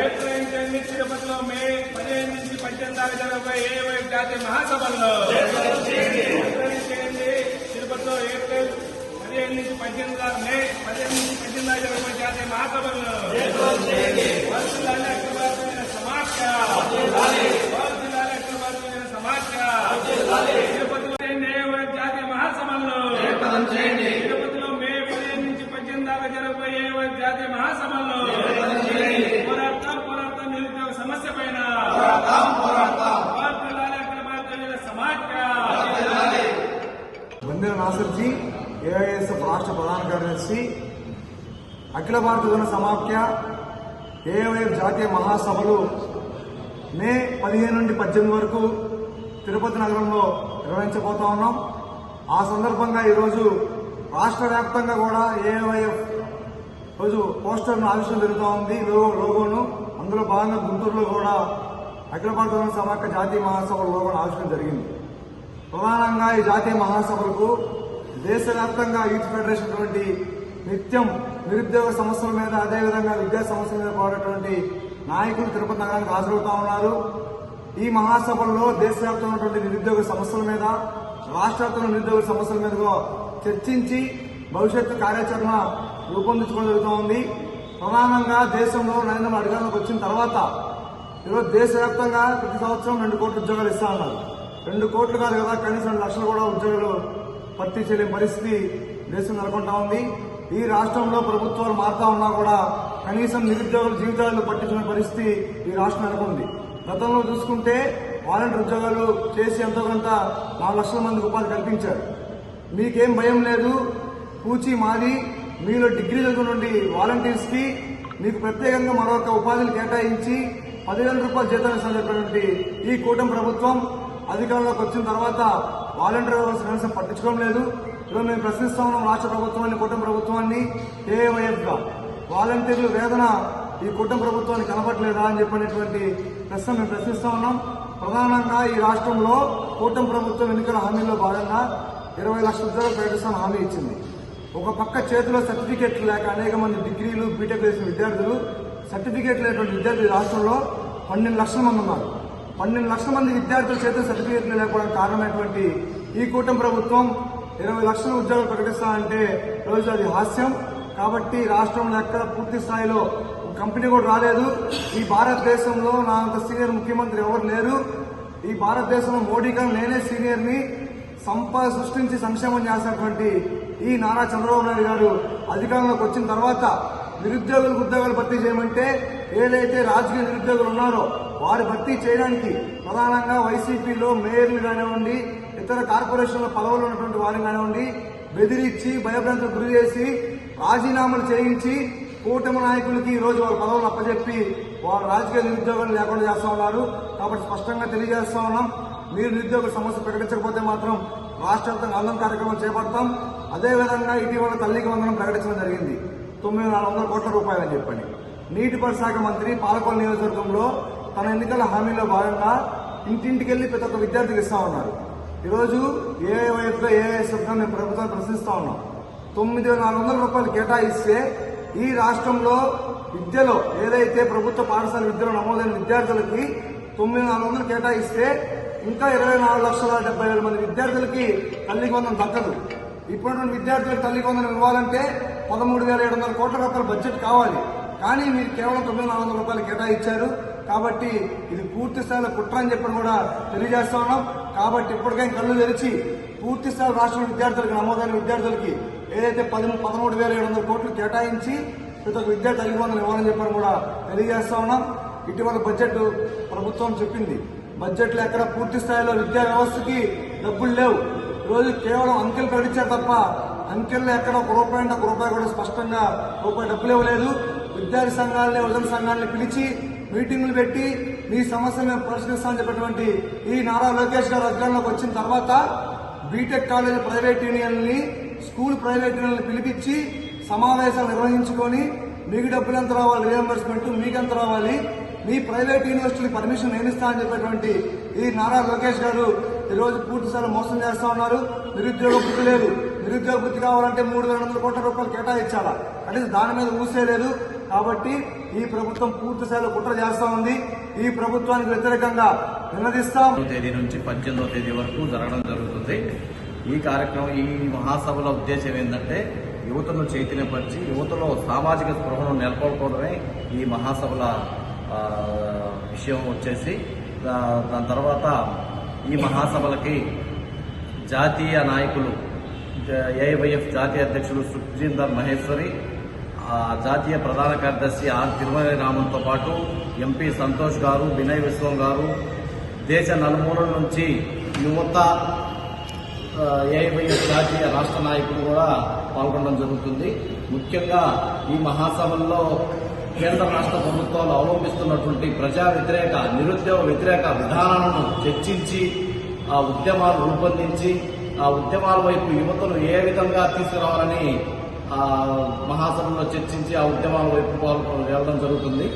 April తిరుపతిలో మే పదిహేను నుంచి పద్దెనిమిది దాకా జరగబోయే ఏవై జాతీయ మహాసభల్లో తిరుపతిలో ఏప్రిల్ పదిహేను నుంచి పద్దెనిమిది మే పదిహేను నుంచి పద్దెనిమిది దాకా జరగబోయే జాతీయ మహాసభల్లో వర్షాలు అక్రమార్గమైన సమాఖ్య వర్షాలు అక్రమార్గమైన సమాఖ్య తిరుపతిలో చేయండి ఏవై జాతీయ మహాసభల్లో తిరుపతిలో మే పదిహేను నుంచి పద్దెనిమిది దాకా జరగబోయే ఏవై జాతీయ మహాసభల్లో పోరాడతాం పోరాడతాం నిరుద్యోగ సమస్య పైన వర్షాలు అక్రమార్గమైన సమాఖ్య బందెల నాసర్జీ ఏఐఎస్ఎఫ్ రాష్ట్ర ప్రధాన కార్యదర్శి అఖిల భారత జన సమాఖ్య ఏఐఎఫ్ జాతీయ మహాసభలు మే పదిహేను నుండి పద్దెనిమిది వరకు తిరుపతి నగరంలో నిర్వహించబోతా ఉన్నాం. ఆ సందర్భంగా ఈరోజు రాష్ట్ర వ్యాప్తంగా కూడా ఏఐఎఫ్ రోజు పోస్టర్ను ఆవిష్కరణ జరుగుతూ ఉంది. లోగోను. అందులో భాగంగా గుంటూరులో కూడా అఖిల భారత సమాఖ్య జాతీయ మహాసభల లోగోను ఆవిష్కరణ జరిగింది. ప్రధానంగా ఈ జాతీయ మహాసభలకు దేశవ్యాప్తంగా యూత్ ఫెడరేషన్ వంటి నిత్యం నిరుద్యోగ సమస్యల మీద అదేవిధంగా విద్యా సమస్యల మీద పాడేటువంటి నాయకులు తిరుపతి నగరానికి హాజరవుతా ఉన్నారు. ఈ మహాసభల్లో దేశవ్యాప్తంగా ఉన్నటువంటి నిరుద్యోగ సమస్యల మీద రాష్ట్ర నిరుద్యోగ సమస్యల మీద చర్చించి భవిష్యత్తు కార్యాచరణ రూపొందించుకోవడం జరుగుతూ ఉంది. ప్రధానంగా దేశంలో నరేంద్ర మోడీ అధికారంలోకి వచ్చిన తర్వాత ఈరోజు దేశవ్యాప్తంగా ప్రతి సంవత్సరం రెండు కోట్ల ఉద్యోగాలు ఇస్తా ఉన్నారు. రెండు కోట్లు కాదు కదా కనీసం రెండు లక్షలు కూడా ఉద్యోగాలు భర్తీ చేయలేని పరిస్థితి దేశం నెలకొంటా ఉంది. ఈ రాష్ట్రంలో ప్రభుత్వాలు మారుతా ఉన్నా కూడా కనీసం నిరుద్యోగుల జీవితాలను పట్టించుకునే పరిస్థితి ఈ రాష్ట్రం నెలకొంది. గతంలో చూసుకుంటే వాలంటీర్ ఉద్యోగాలు చేసి ఎంతో కొంత నాలుగు లక్షల మందికి ఉపాధి కల్పించారు. మీకేం భయం లేదు. పూచి మాది. మీలో డిగ్రీ చదువునుండి నుండి కి మీకు ప్రత్యేకంగా మరొక ఉపాధిని కేటాయించి పదివేల రూపాయల జీతం ఇస్తామని చెప్పినటువంటి ఈ కూటమి ప్రభుత్వం అధికారంలోకి వచ్చిన తర్వాత వాలంటీర్ సమస్య కనీసం పట్టించుకోవడం లేదు. ఈరోజు మేము ప్రశ్నిస్తా ఉన్నాం రాష్ట్ర ప్రభుత్వాన్ని కుటుంబ ప్రభుత్వాన్ని ఏవైఎఫ్గా వాలంటీర్లు వేదన ఈ కుటుంబ ప్రభుత్వానికి కనపట్లేదా అని చెప్పినటువంటి ప్రశ్న మేము ప్రశ్నిస్తా ఉన్నాం. ప్రధానంగా ఈ రాష్ట్రంలో కూటమి ప్రభుత్వం ఎన్నికల హామీలో భాగంగా ఇరవై లక్షల ఉద్యోగాలు ప్రకటిస్తాను హామీ ఇచ్చింది. ఒక పక్క చేతిలో సర్టిఫికెట్లు లేక అనేక మంది డిగ్రీలు బీటెక్ చేసిన విద్యార్థులు సర్టిఫికెట్ లేనటువంటి విద్యార్థులు రాష్ట్రంలో పన్నెండు లక్షల మంది ఉన్నారు. పన్నెండు లక్షల మంది విద్యార్థుల చేత సర్టిఫికేట్లు లేకపోవడానికి కారణమైనటువంటి ఈ కూటమి ప్రభుత్వం ఇరవై లక్షల ఉద్యోగాలు ప్రకటిస్తానంటే రోజు అది హాస్యం. కాబట్టి రాష్ట్రంలో ఎక్కడ పూర్తి స్థాయిలో కంపెనీ కూడా రాలేదు. ఈ భారతదేశంలో నా అంత సీనియర్ ముఖ్యమంత్రి ఎవరు లేరు. ఈ భారతదేశంలో మోడీ కన్నా నేనే సీనియర్ని సంపద సృష్టించి సంక్షేమం చేసినటువంటి ఈ నారా చంద్రబాబు నాయుడు గారు అధికారంలోకి వచ్చిన తర్వాత నిరుద్యోగులకు ఉద్యోగాలు భర్తీ చేయమంటే ఏదైతే రాజకీయ నిరుద్యోగులు ఉన్నారో వారి భర్తీ చేయడానికి ప్రధానంగా వైసీపీలో మేయర్లు కానివ్వండి ఇతర కార్పొరేషన్ల పదవులు ఉన్నటువంటి వారిని కానివ్వండి బెదిరించి భయభ్రాంతులకు గురి చేసి రాజీనామాలు చేయించి కూటమి నాయకులకి ఈ రోజు వాళ్ళ పదవులు అప్పచెప్పి వారు రాజకీయ నిరుద్యోగాలు లేకుండా చేస్తా ఉన్నారు. కాబట్టి స్పష్టంగా తెలియజేస్తా ఉన్నాం. మీరు నిరుద్యోగ సమస్య ప్రకటించకపోతే మాత్రం రాష్ట్ర వ్యాప్తంగా కార్యక్రమం చేపడతాం. అదేవిధంగా ఇటీవల తల్లికి వందనం ప్రకటించడం జరిగింది. తొమ్మిది నాలుగు వందల కోట్ల రూపాయలు అని చెప్పండి. నీటిపారుదల శాఖ మంత్రి పాలకొల నియోజకవర్గంలో తన ఎన్నికల హామీలో భాగంగా ఇంటింటికి వెళ్ళి ప్రతి ఒక్క విద్యార్థికి ఇస్తా ఉన్నారు. ఈరోజు ఏఐఎఫ్లో వయసులో మేము ప్రభుత్వాన్ని ప్రశ్నిస్తా ఉన్నాం. తొమ్మిది వేల నాలుగు వందల రూపాయలు కేటాయిస్తే ఈ రాష్ట్రంలో విద్యలో ఏదైతే ప్రభుత్వ పాఠశాల విద్యలో నమోదైన విద్యార్థులకి తొమ్మిది నాలుగు వందలు కేటాయిస్తే ఇంకా ఇరవై నాలుగు లక్షల డెబ్బై వేల మంది విద్యార్థులకి తల్లి వందనం దక్కదు. ఇప్పుడున్న విద్యార్థులకు తల్లికి ఇవ్వాలంటే పదమూడు వేల ఏడు వందల కోట్ల రూపాయల బడ్జెట్ కావాలి. కానీ మీరు కేవలం తొమ్మిది నాలుగు వందల రూపాయలు కేటాయించారు. కాబట్టి ఇది పూర్తి స్థాయిలో కుట్ర అని చెప్పి కూడా తెలియజేస్తా ఉన్నాం. కాబట్టి ఇప్పటికైనా కళ్ళు తెరిచి పూర్తి స్థాయి రాష్ట్ర విద్యార్థులకు నమోదైన విద్యార్థులకి ఏదైతే పది పదమూడు వేల ఏడు వందల కోట్లు కేటాయించి ప్రతి ఒక్క విద్యార్థి తల్లి వందలు ఇవ్వాలని చెప్పని కూడా తెలియజేస్తా ఉన్నాం. ఇటీవల బడ్జెట్ ప్రభుత్వం చెప్పింది. బడ్జెట్లో ఎక్కడ పూర్తి స్థాయిలో విద్యా వ్యవస్థకి డబ్బులు లేవు. ఈరోజు కేవలం అంకెలు ప్రకటించారు తప్ప అంకెల్లో ఎక్కడ ఒక రూపాయి అంటే ఒక రూపాయి కూడా స్పష్టంగా రూపాయి డబ్బులు ఇవ్వలేదు. విద్యార్థి సంఘాలని ఉదయం సంఘాలని పిలిచి మీటింగులు పెట్టి మీ సమస్య మేము పరిష్కరిస్తామని చెప్పినటువంటి ఈ నారా లోకేష్ గారు అధికారంలోకి వచ్చిన తర్వాత బీటెక్ కాలేజ్ ప్రైవేట్ యూనియన్ని స్కూల్ ప్రైవేట్ యూనియన్లు పిలిపించి సమావేశాలు నిర్వహించుకొని మీకు డబ్బులు ఎంత రావాలి రియంబర్స్మెంట్ మీకు ఎంత రావాలి మీ ప్రైవేట్ యూనివర్సిటీకి పర్మిషన్ నేను ఇస్తా చెప్పేటువంటి ఈ నారా లోకేష్ గారు ఈరోజు పూర్తిసార్లు మోసం చేస్తా ఉన్నారు. నిరుద్యోగ వృత్తి లేదు. నిరుద్యోగ వృత్తి కావాలంటే మూడు వేల వందల కోట్ల రూపాయలు కేటాయించాలా? కనీసం దాని మీద ఊసే లేదు. కాబట్టి ఈ ప్రభుత్వం పూర్తి స్థాయిలో కుట్ర చేస్తా ఉంది. ఈ ప్రభుత్వానికి వ్యతిరేకంగా నిలదీస్తాం తేదీ నుంచి పద్దెనిమిదో తేదీ వరకు జరగడం జరుగుతుంది. ఈ కార్యక్రమం ఈ మహాసభల ఉద్దేశం ఏంటంటే యువతను చైతన్యపరిచి యువతలో సామాజిక స్పృహను నెలకొల్పడమే ఈ మహాసభల విషయం వచ్చేసి దాని తర్వాత ఈ మహాసభలకి జాతీయ నాయకులు ఏఐవైఎఫ్ జాతీయ అధ్యక్షులు సుఖ్జీందర్ మహేశ్వరి జాతీయ ప్రధాన కార్యదర్శి ఆర్ తిరుమల రామంతో పాటు ఎంపీ సంతోష్ గారు వినయ్ విశ్వం గారు దేశ నలుమూలల నుంచి యువత ఏఐవైఎఫ్ జాతీయ రాష్ట్ర నాయకులు కూడా పాల్గొనడం జరుగుతుంది. ముఖ్యంగా ఈ మహాసభల్లో కేంద్ర రాష్ట్ర ప్రభుత్వాలు అవలంబిస్తున్నటువంటి ప్రజా వ్యతిరేక నిరుద్యోగ వ్యతిరేక విధానాలను చర్చించి ఆ ఉద్యమాలు రూపొందించి ఆ ఉద్యమాల వైపు యువతను ఏ విధంగా తీసుకురావాలని మహాసభలో చర్చించి ఆ ఉద్యమాల వైపు వెళ్ళడం జరుగుతుంది.